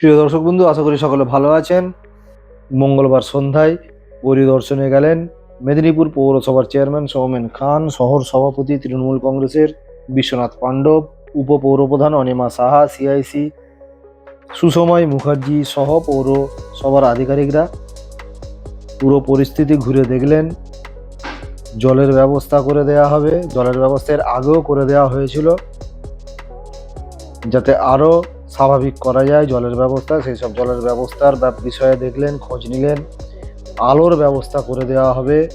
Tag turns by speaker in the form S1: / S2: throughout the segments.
S1: প্রিয় দর্শক বন্ধু, আশা করি সকলে ভালো আছেন। মঙ্গলবার সন্ধ্যায় পরিদর্শনে গেলেন মেদিনীপুর পৌরসভার চেয়ারম্যান সৌমেন খান, শহর সভাপতি তৃণমূল কংগ্রেসের বিশ্বনাথ পাণ্ডব, উপপৌরপ্রধান অনিমা সাহা, সিআইসি সুসময় মুখার্জি সহ পৌরসভার আধিকারিকরা। পুরো পরিস্থিতি ঘুরে দেখলেন। জলের ব্যবস্থা করে দেওয়া হবে। জলের ব্যবস্থা এর আগেও করে দেওয়া হয়েছিল। যাতে আরও স্বাভাবিক করা যায়, জলের ব্যবস্থা, সেই সব জলের ব্যবস্থার বিষয়ে দেখলেন, খোঁজ নিলেন। আলোর ব্যবস্থা করে দেওয়া হবে।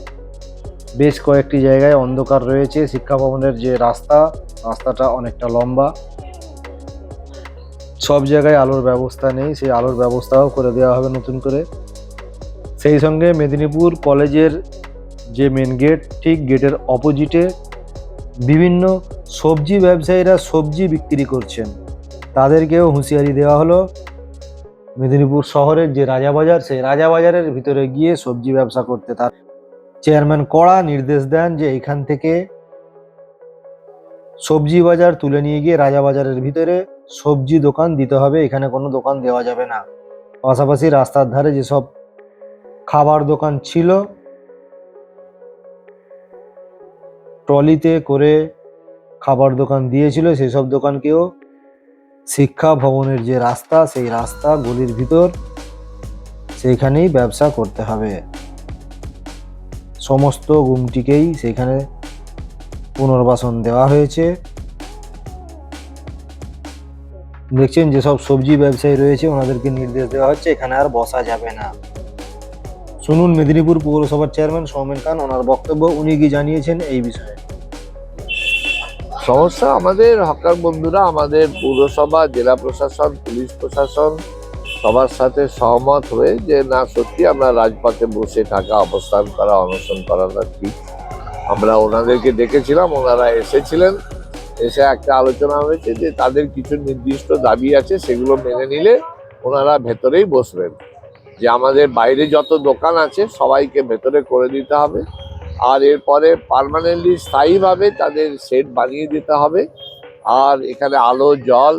S1: বেশ কয়েকটি জায়গায় অন্ধকার রয়েছে। শিক্ষা ভবনের যে রাস্তা, রাস্তাটা অনেকটা লম্বা। সব জায়গায় আলোর ব্যবস্থা নেই। সেই আলোর ব্যবস্থাও করে দেওয়া হবে নতুন করে। সেই সঙ্গে মেদিনীপুর কলেজের যে মেন গেট ঠিক গেটের অপোজিটে বিভিন্ন সবজি ব্যবসায়ীরা সবজি বিক্রি করছেন। তাদেরকেও হুঁশিয়ারি দেওয়া হলো। মেদিনীপুর শহরের যে রাজাবাজার, সেই রাজাবাজারের ভিতরে গিয়ে সবজি ব্যবসা করতে তার চেয়ারম্যান কড়া নির্দেশ দেন যে এখান থেকে সবজি বাজার তুলে নিয়ে গিয়ে রাজাবাজারের ভিতরে সবজি দোকান দিতে হবে, এখানে কোনো দোকান দেওয়া যাবে না। পাশাপাশি রাস্তার ধারে যেসব খাবার দোকান ছিল, ট্রলিতে করে খাবার দোকান দিয়েছিল, সেসব দোকানকেও শিক্ষা ভবনের যে রাস্তা, সেই রাস্তা গলির ভিতর সেইখানেই ব্যবসা করতে হবে। সমস্ত গুমটিকেই সেখানে পুনর্বাসন দেওয়া হয়েছে। দেখছেন, যেসব সবজি ব্যবসায়ী রয়েছে, ওনাদেরকে নির্দেশ দেওয়া হচ্ছে, এখানে আর বসা যাবে না। শুনুন, মেদিনীপুর পৌরসভার চেয়ারম্যান সৌমেন খান, ওনার বক্তব্য উনি কি জানিয়েছেন এই বিষয়ে?
S2: সমস্যা আমাদের হকার বন্ধুরা, আমাদের পৌরসভা, জেলা প্রশাসন, পুলিশ প্রশাসন সবার সাথে সহমত হয়ে যে না, সত্যি আমরা রাজপথে বসে থাকা অবস্থান করা, অনশন করাটা ঠিক। আমরা ওনাদেরকে ডেকেছিলাম, ওনারা এসেছিলেন, এসে একটা আলোচনা হয়েছে যে তাদের কিছু নির্দিষ্ট দাবি আছে, সেগুলো মেনে নিলে ওনারা ভেতরেই বসবেন। যে আমাদের বাইরে যত দোকান আছে, সবাইকে ভেতরে করে দিতে হবে। আর এরপরে পার্মানেন্টলি স্থায়ীভাবে তাদের সেট বানিয়ে দিতে হবে। আর এখানে আলো, জল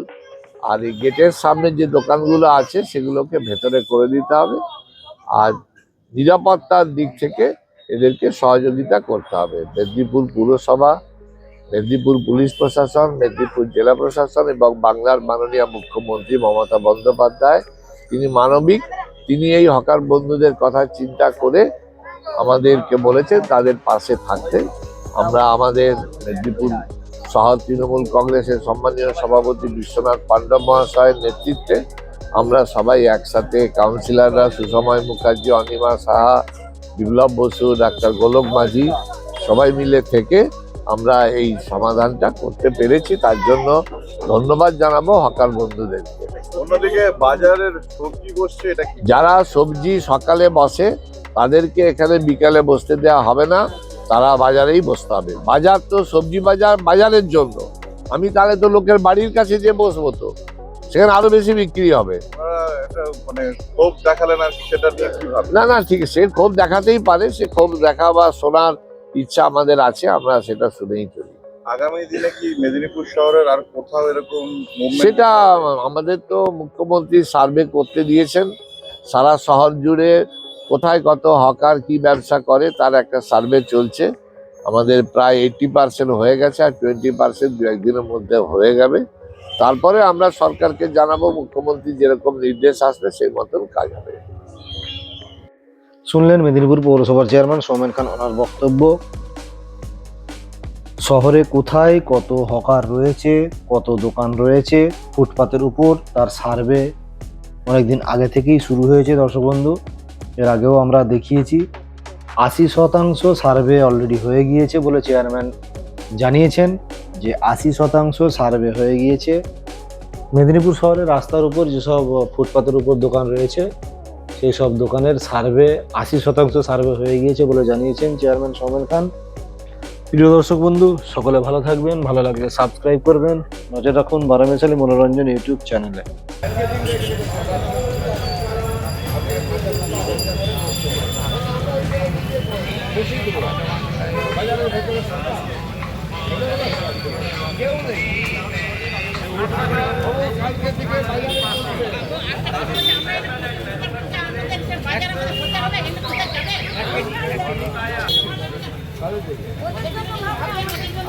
S2: আর এই গেটের সামনে যে দোকানগুলো আছে সেগুলোকে ভেতরে করে দিতে হবে। আর নিরাপত্তার দিক থেকে এদেরকে সহযোগিতা করতে হবে। মেদিনীপুর পুরসভা, মেদিনীপুর পুলিশ প্রশাসন, মেদিনীপুর জেলা প্রশাসন এবং বাংলার মাননীয় মুখ্যমন্ত্রী মমতা বন্দ্যোপাধ্যায়। তিনি মানবিক, তিনি এই হকার বন্ধুদের কথা চিন্তা করে আমাদেরকে বলেছে তাদের পাশে থাকতে। আমরা আমাদের মেদিনীপুর শহর তৃণমূল কংগ্রেসের সম্মানীয় সভাপতি বিশ্বনাথ পাণ্ডব মহাশয়ের নেতৃত্বে আমরা সবাই একসাথে কাউন্সিলররা সুসময় মুখার্জি অনিমা সাহা বিপ্লব বসু ডাক্তার গোলক মাঝি সবাই মিলে থেকে আমরা এই সমাধানটা করতে পেরেছি। তার জন্য ধন্যবাদ জানাব হকার বন্ধুদেরকে।
S3: অন্যদিকে বাজারের সবজি বসছে এটা
S2: যারা সবজি সকালে বসে তাদেরকে এখানে বিকালে বসতে দেওয়া হবে না তারা বাজারেই বসতে হবে। বাজার তো সবজি বাজার বাজারের জন্য। আমি তাহলে তো লোকের বাড়ির কাছে যে বসবো তো। সেখানে আরও বেশি বিক্রি হবে।
S3: মানে
S2: না না ঠিক সে ক্ষোভ দেখাতেই পারে সে ক্ষোভ দেখা বা শোনার ইচ্ছা আমাদের আছে আমরা সেটা শুনেই চলি।
S3: আগামী দিনে কি মেদিনীপুর শহরের আর কোথাও এরকম
S2: সেটা আমাদের তো মুখ্যমন্ত্রী সার্ভে করতে দিয়েছেন। সারা শহর জুড়ে কোথায় কত হকার কি ব্যবসা করে তার একটা সার্ভে চলছে। আমাদের প্রায় এইটটি পার্সেন্ট হয়ে গেছে আর টোয়েন্টি পার্সেন্ট দু একদিনের মধ্যে হয়ে যাবে। তারপরে আমরা সরকারকে জানাব, মুখ্যমন্ত্রী যেরকম নির্দেশ আসবে সেই মতন কাজ হবে।
S1: শুনলেন মেদিনীপুর পৌরসভার চেয়ারম্যান সৌমেন খান ওনার বক্তব্য। শহরে কোথায় কত হকার রয়েছে, কত দোকান রয়েছে, ফুটপাতের উপর তার সার্ভে অনেকদিন আগে থেকেই শুরু হয়েছে দর্শক বন্ধু। এর আগেও আমরা দেখিয়েছি। আশি শতাংশ সার্ভে অলরেডি হয়ে গিয়েছে বলে চেয়ারম্যান জানিয়েছেন যে আশি শতাংশ সার্ভে হয়ে গিয়েছে। মেদিনীপুর শহরে রাস্তার উপর যেসব ফুটপাতের উপর দোকান রয়েছে সেই সব দোকানের সার্ভে আশি শতাংশ সার্ভে হয়ে গিয়েছে বলে জানিয়েছেন চেয়ারম্যান সৌমেন খান। প্রিয় দর্শক বন্ধু, সকলে ভালো থাকবেন, ভালো লাগলে সাবস্ক্রাইব করবেন। নজর রাখুন বারামেশালী মনোরঞ্জন ইউটিউব চ্যানেলে।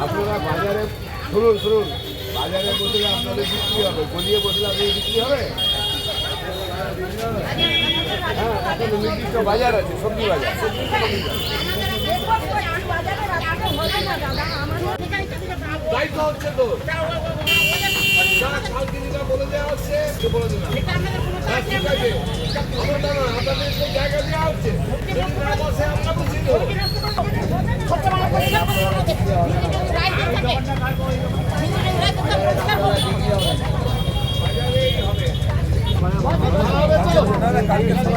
S2: আপনারা বাজারে শুনুন শুনুন। বাজারে বসলে আপনাদের বিক্রি হবে, গলিয়ে বসলে আপনি বিক্রি হবে? হ্যাঁ নির্দিষ্ট বাজার আছে, সবজি বাজার। সবজি দায়িত্ব হচ্ছে তো যারা খালকিনিরা বলে দেওয়া হচ্ছে সে বলে দিলাম হ্যাঁ ঠিক আছে আমার না না আপনাদের তো জায়গা দেওয়া হচ্ছে যদি না বসে আমরা বসি তো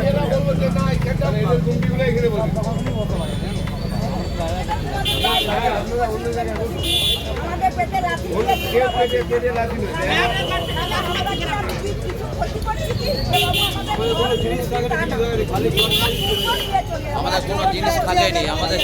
S2: এরা বলব যে না এই ক্ষেতটা এদের গুমটিগুলো এখানে বসি
S4: আমাদের পেটে রাখি
S2: কেউ পেটে পেটে লাঠি নেই
S4: আমাদের কোনো জিনিস খালি নেই আমাদের